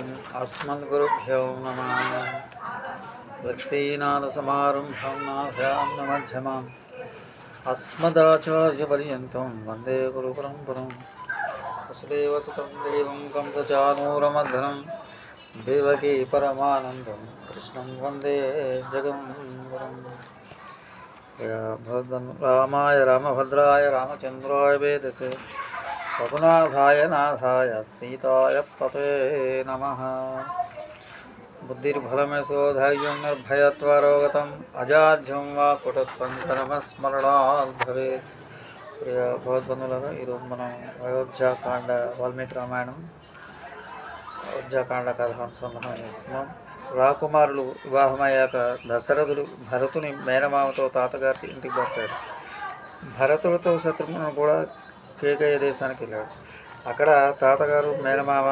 ఓం అస్మద్గురుభ్యో నమ. లక్ష్మీనాథసమారంభం నాభ్యాం నమధ్యమాం. అస్మదాచార్యపర్యంతం వందే గురు పరంపరం వసుదేవసుతం దేవం కంసచానూరమర్ధనం దేవకీ పరమానందం కృష్ణం వందే జగం రామాయ రామభద్రాయ రామచంద్రాయ వేదసే. రఘునాథాయ నాథాయ సీతాయ పతే నమ. బుద్ధిర్బలమేశోధైర్యం నిర్భయత్వరోగతం అజాధ్యం వా కుటత్వం ధర్మస్మరణాత్ భవే ప్రియ భగవద్బంధువులారా ఈరోజు మనం అయోధ్యాకాండ వాల్మీకి రామాయణం అయోధ్యాకాండ కథ అనుసంధానం చేసుకున్నాం రాకుమారులు వివాహమయ్యాక దశరథుడు భరతుని మేనమామతో తాతగారికి ఇంటికి పంపాడు. భరతుడితో శత్రుఘ్నుడు కూడా కేకయ్య దేశానికి వెళ్ళాడు? అక్కడ తాతగారు మేనమామ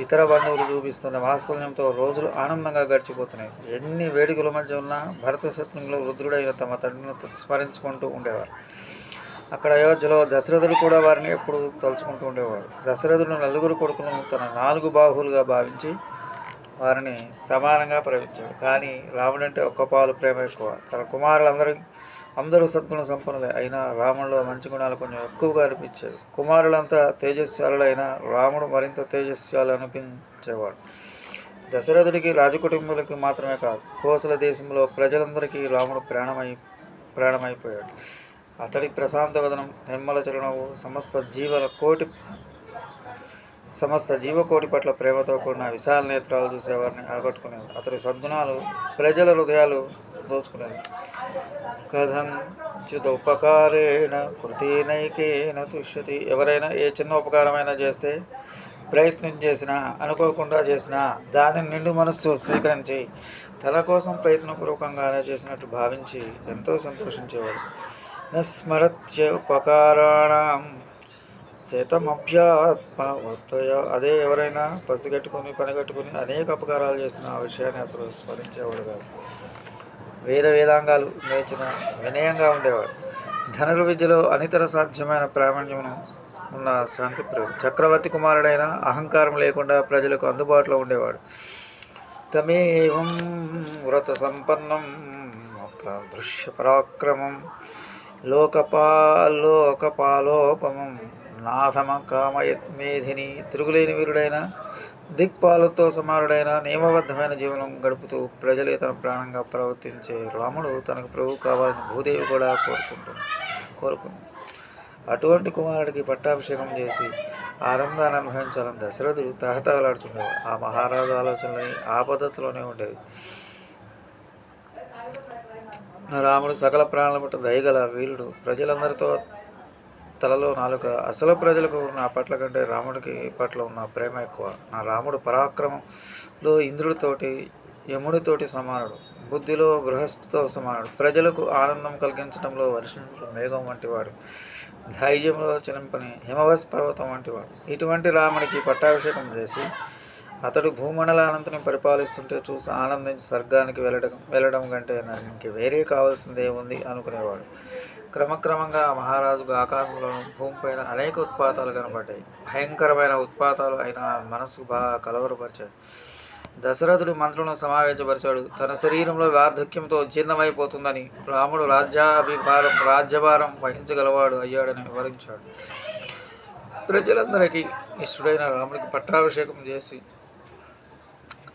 ఇతర బంధువులు చూపిస్తున్న వాత్సల్యంతో రోజులు ఆనందంగా గడిచిపోతున్నాయి. ఎన్ని వేడుకల మధ్య ఉన్నా భరత శత్రుఘ్నులు రుద్రుడైన తమ తండ్రిని స్మరించుకుంటూ ఉండేవారు. అక్కడ అయోధ్యలో దశరథుడు కూడా వారిని ఎప్పుడు తలుచుకుంటూ ఉండేవాడు. దశరథుడు నలుగురు కొడుకులను తన నాలుగు బాహువులుగా భావించి వారిని సమానంగా ప్రేమించాడు. కానీ రాముడంటే ఒక్క పాలు ప్రేమ ఎక్కువ. తన కుమారులందరూ అందరూ సద్గుణ సంపన్నులే. అయినా రాముడిలో మంచి గుణాలు కొంచెం ఎక్కువగా అనిపించేవి. కుమారులంతా తేజస్శాలులైన రాముడు మరింత తేజస్వాలు అనిపించేవాడు. దశరథుడికి రాజకుటుంబులకి మాత్రమే కాదు కోసల దేశంలో ప్రజలందరికీ రాముడు ప్రాణమై ప్రాణమైపోయాడు. అతడి ప్రశాంత వదనం నిమ్మల చిరునవ్వు సమస్త జీవల కోటి సమస్త జీవకోటి పట్ల ప్రేమతో కూడిన విశాల నేత్రాలు చూసేవారిని ఆకట్టుకునేది. అతడి సద్గుణాలు ప్రజల హృదయాలు దోచుకునేది. కథంచిదుపకారేణ కృతీనైకేన తుష్యతి. ఎవరైనా ఏ చిన్న ఉపకారమైనా చేస్తే ప్రయత్నం చేసినా అనుకోకుండా చేసినా దానిని నిండు మనస్సు స్వీకరించి తన కోసం ప్రయత్నపూర్వకంగానే చేసినట్టు భావించి ఎంతో సంతోషించేవాడు. నస్మరత్య ఉపకారాణం శతమభ్యాత్మవర్తయ అదే ఎవరైనా పసిగట్టుకుని పనిగట్టుకుని అనేక అపకారాలు చేసిన ఆ విషయాన్ని అసలు స్మరించేవాడు కాదు. వేద వేదాంగాలు నేర్చిన వినయంగా ఉండేవాడు. ధనుర్విద్యలో అనితర సాధ్యమైన ప్రావీణ్యమును ఉన్న శాంతిప్రియుడు చక్రవర్తి కుమారుడైన అహంకారం లేకుండా ప్రజలకు అందుబాటులో ఉండేవాడు. తమేవం వ్రత సంపన్నం దృశ్య పరాక్రమం లోకపాలోకపాలోపమం నాథమ కామయత్మేధిని తిరుగులేని వీరుడైన దిక్పాలతో సమానుడైన నియమబద్ధమైన జీవనం గడుపుతూ ప్రజలే తన ప్రాణంగా ప్రవర్తించే రాముడు తనకు ప్రభు కావాలని భూదేవి కూడా కోరుకుంటుంది కోరుకుంది. అటువంటి కుమారుడికి పట్టాభిషేకం చేసి ఆనందాన్ని అనుభవించాలని దశరథుడు తహతహలాడుతుండేవాడు ఆ మహారాజు ఆలోచనలని ఆ పద్ధతిలోనే ఉండేవి. రాముడు సకల ప్రాణుల పట్ల దయగల వీరుడు. ప్రజలందరితో తలలో నాలుక అసలు ప్రజలకు నా పట్ల కంటే రాముడికి పట్ల ఉన్న ప్రేమ ఎక్కువ. నా రాముడు పరాక్రమంలో ఇంద్రుడితోటి యముడితోటి సమానుడు. బుద్ధిలో బృహస్పతితో సమానుడు. ప్రజలకు ఆనందం కలిగించడంలో వర్షంలో మేఘం వంటివాడు. ధైర్యంలో చినంపని హిమవస్ పర్వతం వంటివాడు. ఇటువంటి రాముడికి పట్టాభిషేకం చేసి అతడు భూమండలానంతని పరిపాలిస్తుంటే చూసి ఆనందించి స్వర్గానికి వెళ్ళడం వెళ్ళడం కంటే నాకు ఇంక వేరే కావాల్సిందే ఉంది అనుకునేవాడు. క్రమక్రమంగా మహారాజుకు ఆకాశంలోను భూమిపైన అనేక ఉత్పాతాలు కనబడ్డాయి. భయంకరమైన ఉత్పాతాలు అయిన మనసు బాగా కలవరపరిచాయి దశరథుడు మంత్రులను సమావేశపరిచాడు. తన శరీరంలో వార్ధక్యంతో జీర్ణమైపోతుందని రాముడు రాజ్యాభిభారం రాజ్యభారం వహించగలవాడు అయ్యాడని వివరించాడు. ప్రజలందరికీ ఇష్టడైన రాముడికి పట్టాభిషేకం చేసి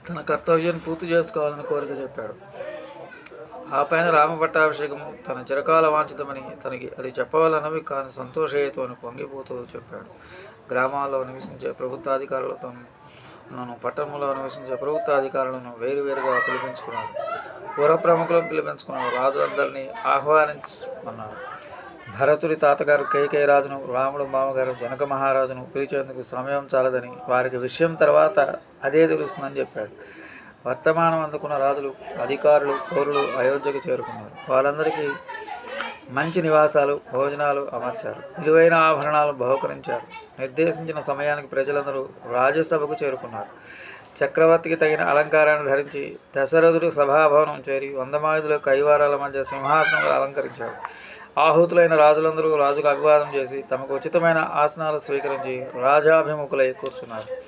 తన కర్తవ్యాన్ని పూర్తి చేసుకోవాలని కోరిక చెప్పాడు. ఆ పైన రామపట్టాభిషేకము తన చిరకాల వాంఛితమని తనకి అది చెప్పవాలన్నవి కాని సంతోషేతో అని పొంగిపోతూ చెప్పాడు. గ్రామాల్లో నివసించే ప్రభుత్వాధికారులతో నన్ను పట్టణంలో నివసించే ప్రభుత్వాధికారులను వేరువేరుగా పిలిపించుకున్నాడు పుర ప్రముఖులను పిలిపించుకున్నాడు రాజులందరినీ ఆహ్వానించమన్నాడు భరతుడి తాతగారు కేకే రాజును రాముడు మామగారు జనక మహారాజును పిలిచేందుకు సమయం చాలదని వారికి విషయం తర్వాత అదే తెలుస్తుందని చెప్పాడు. వర్తమానం అందుకున్న రాజులు అధికారులు పౌరులు అయోధ్యకు చేరుకున్నారు. వాళ్ళందరికీ మంచి నివాసాలు భోజనాలు అమర్చారు. విలువైన ఆభరణాలు బహుకరించారు. నిర్దేశించిన సమయానికి ప్రజలందరూ రాజ్యసభకు చేరుకున్నారు. చక్రవర్తికి తగిన అలంకారాన్ని ధరించి దశరథుడు సభాభవనం చేరి వందమాయుధులు కైవారాల మధ్య సింహాసనంలో అలంకరించాడు. ఆహుతులైన రాజులందరూ రాజుకు అభివాదం చేసి తమకు ఉచితమైన ఆసనాలు స్వీకరించి రాజాభిముఖులై కూర్చున్నారు.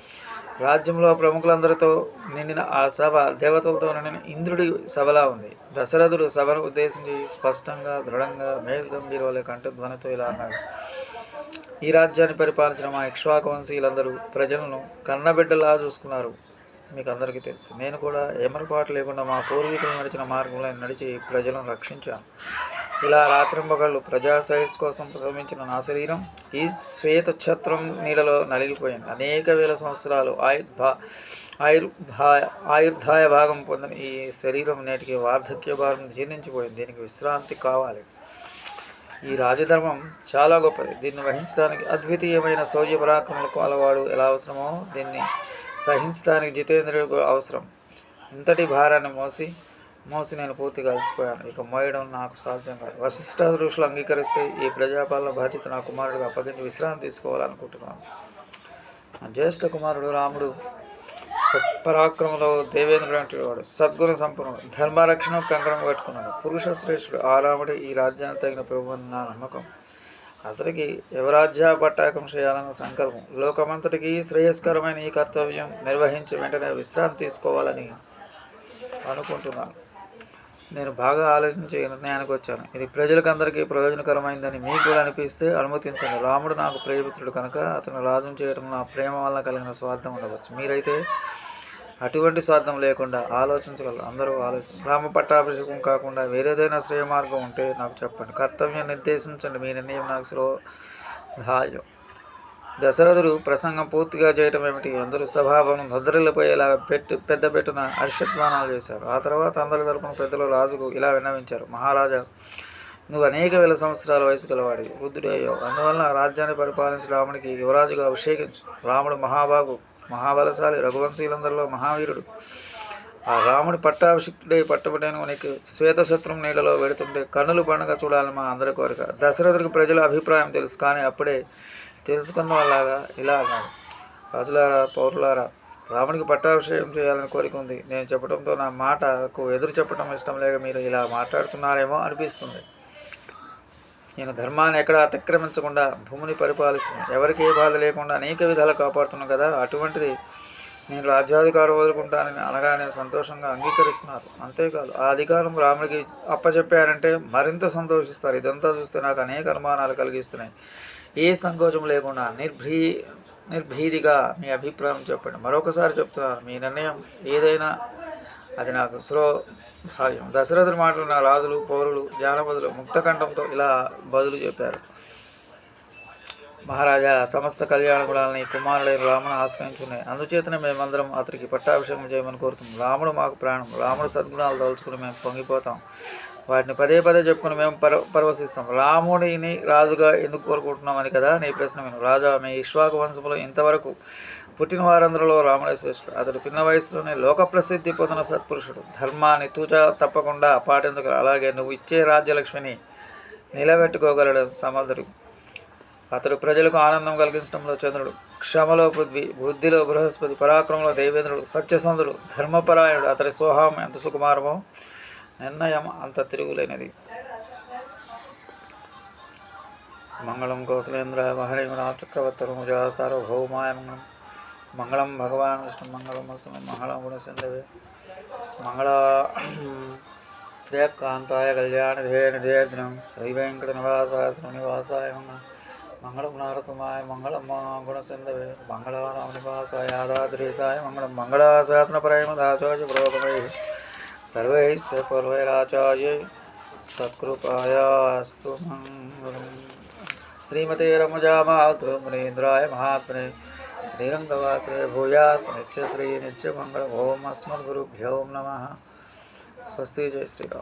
రాజ్యంలో ప్రముఖులందరితో నిండిన ఆ సభ దేవతలతో నిండిన ఇంద్రుడి సభలా ఉంది. దశరథుడు సభను ఉద్దేశించి స్పష్టంగా దృఢంగా మేల్గంభీరోలే కంఠధ్వనితో ఇలా అన్నాడు. ఈ రాజ్యాన్ని పరిపాలించిన మా ఇక్ష్వాకు వంశీయులందరూ ప్రజలను కన్నబిడ్డలా చూసుకున్నారు. మీకు అందరికీ తెలుసు. నేను కూడా ఏమరపాటు లేకుండా మా పూర్వీకులు నడిచిన మార్గంలో నడిచి ప్రజలను రక్షించాను. ఇలా రాత్రింబగళ్ళు ప్రజా సైన్స్ కోసం శ్రమించిన నా శరీరం ఈ శ్వేత ఛత్రం నీడలో నలిగిపోయింది. అనేక వేల సంవత్సరాలు ఆయుర్భా ఆయుర్భాయ ఆయుర్ధాయ భాగం పొందిన ఈ శరీరం నేటికి వార్ధక్య భారం జీర్ణించిపోయింది. దీనికి విశ్రాంతి కావాలి. ఈ రాజధర్మం చాలా గొప్పది. దీన్ని వహించడానికి అద్వితీయమైన శౌర్య పరాక్రమలకు అలవాడు ఎలా అవసరమో దీన్ని సహించడానికి జితేంద్రుడికి అవసరం. ఇంతటి భారాన్ని మోసి మోసి నేను పూర్తిగా అలసిపోయాను. ఇక మోయడం నాకు సాధ్యం కాదు. వశిష్ఠ ఋషులు అంగీకరిస్తే ఈ ప్రజాపాలన బాధ్యత నా కుమారుడికి అప్పగించి విశ్రాంతి తీసుకోవాలనుకుంటున్నాను. నా జ్యేష్ఠ కుమారుడు రాముడు సత్పరాక్రమంలో దేవేంద్రుడు అంటే వాడు సద్గుణ సంపన్నుడు. ధర్మరక్షణ కంకణం కట్టుకున్నాడు. పురుష శ్రేష్ఠుడు. ఆ రాముడు ఈ రాజ్యాన్ని తగిన ప్రభు నా నమ్మకం. అతడికి యువరాజ్య పట్టాకం చేయాలన్న సంకల్పం. లోకమంతటికి శ్రేయస్కరమైన ఈ కర్తవ్యం నిర్వహించి వెంటనే విశ్రాంతి తీసుకోవాలని అనుకుంటున్నాను. నేను బాగా ఆలోచించి నిర్ణయానికి వచ్చాను. ఇది ప్రజలకు అందరికీ ప్రయోజనకరమైందని మీకు కూడా అనిపిస్తే అనుమతించండి. రాముడు నాకు ప్రియమిత్రుడు కనుక అతను రాజం చేయడం నా ప్రేమ వల్ల కలిగిన స్వార్థం ఉండవచ్చు. మీరైతే అటువంటి స్వార్థం లేకుండా ఆలోచించగలరు. అందరూ ఆలోచన రామ పట్టాభిషేకం కాకుండా వేరేదైనా శ్రేయ మార్గం ఉంటే నాకు చెప్పండి. కర్తవ్యం నిర్దేశించండి. మీ నిర్ణయం నాకు శ్రోధాయం దశరథుడు ప్రసంగం పూర్తిగా చేయటం ఏమిటి? అందరూ సభాభవనం దద్దరిల్లిపోయేలా పెట్టు పెద్ద పెట్టున హర్షధ్వానాలు చేశారు. ఆ తర్వాత అందరి తరపున పెద్దలు రాజుకు ఇలా విన్నవించారు. మహారాజా నువ్వు అనేక వేల సంవత్సరాల వయసు గలవాడివి వృద్ధుడు అయ్యావు. అందువలన రాజ్యాన్ని పరిపాలించి రాముడికి యువరాజుగా అభిషేకించు. రాముడు మహాబాగు మహాబలశాలి రఘువంశీలందరిలో మహావీరుడు. ఆ రాముడి పట్టాభిషిక్తుడై పట్టబడేను నీకు శ్వేతశత్రుం నీళ్ళలో వెడుతుంటే కన్నులు పండుగ చూడాలని మా అందరి కోరిక. దశరథుడికి ప్రజల అభిప్రాయం తెలుసు. కానీ అప్పుడే తెలుసుకున్న వాళ్ళగా ఇలా అన్నాడు. రాజులారా పౌరులారా రాముడికి పట్టాభిషేకం చేయాలని కోరిక ఉంది. నేను చెప్పడంతో నా మాటకు ఎదురు చెప్పడం ఇష్టం లేక మీరు ఇలా మాట్లాడుతున్నారేమో అనిపిస్తుంది. నేను ధర్మాన్ని ఎక్కడ అతిక్రమించకుండా భూమిని పరిపాలిస్తున్నాను. ఎవరికి ఏ బాధ లేకుండా అనేక విధాలు కాపాడుతున్నాను కదా. అటువంటిది నేను రాజ్యాధికారం వదులుకుంటానని అనగానే సంతోషంగా అంగీకరిస్తున్నారు. అంతేకాదు ఆ అధికారం రాముడికి అప్పచెప్పారంటే మరింత సంతోషిస్తారు. ఇదంతా చూస్తే నాకు అనేక అనుమానాలు కలిగిస్తున్నాయి. ఏ సంకోచం లేకుండా నిర్భీ నిర్భీతిగా మీ అభిప్రాయం చెప్పండి. మరొకసారి చెప్తున్నారు మీ నిర్ణయం ఏదైనా అది నాకు భాగ్యం. దశరథుని మాటలు నా రాజులు పౌరులు జానపదులు ముక్తకంఠంతో ఇలా బదులు చెప్పారు. మహారాజా సమస్త కళ్యాణ గుణాలని కుమారుడైన రామును ఆశ్రయించున్నాయి అందుచేతనే మేమందరం అతనికి పట్టాభిషేకం చేయమని కోరుతున్నాం. రాముడు మాకు ప్రాణం. రాముడు సద్గుణాలు తలుచుకుని మేము పొంగిపోతాం. వాటిని పదే పదే చెప్పుకుని మేము పర పరవశిస్తాం. రాముడిని రాజుగా ఎందుకు కోరుకుంటున్నామని కదా నీ ప్రశ్న విను. రాజా మీ ఇష్వాక వంశంలో ఇంతవరకు పుట్టిన వారందరిలో రాముడే శ్రేష్ఠుడు. అతడు పిన్న వయసులోనే లోక ప్రసిద్ధి పొందిన సత్పురుషుడు. ధర్మాన్ని తూచ తప్పకుండా పాటేందుకు అలాగే నువ్వు ఇచ్చే రాజ్యలక్ష్మిని నిలబెట్టుకోగలడు సమర్థుడు. అతడు ప్రజలకు ఆనందం కలిగించడంలో చంద్రుడు. క్షమలో పృథ్వీ బుద్ధిలో బృహస్పతి పరాక్రమంలో దేవేంద్రుడు సత్యసంధుడు ధర్మపరాయణుడు. అతడి స్వభావం ఎంత సుకుమారమో నిర్ణయం అంత తిరుగులేనిది మంగళం కౌశలేంద్ర మహళీమనా చక్రవర్తరుముజా సార్వభౌమాయ మంగళం మంగళం భగవాన్ విష్ణు మంగళం మంగళం గుణసింధవే మంగళ శ్రేయకాంతాయ కళ్యాణ ధ్యేయ నిధేయదినం శ్రీ వెంకట నివాసాయ శ్రీనివాసాయ మంగళం మంగళం నారసింహాయ మంగళం గుణసింధవే మంగళానామ నివాసాయ ఆదాద్రీసాయ మంగళం మంగళాశాసనపరమ దాచార్య పురోగమై सर्वैः पूर्वैराचार्यै सत्कृपायास्तु श्रीमते रमुजामातृमुनीन्द्राय महात्मने श्रीरङ्गवासरे भूयात्। नित्यश्री, नित्यमङ्गलम्। ॐ अस्मद्गुरुभ्यो नमः। स्वस्ति जय श्रीराम।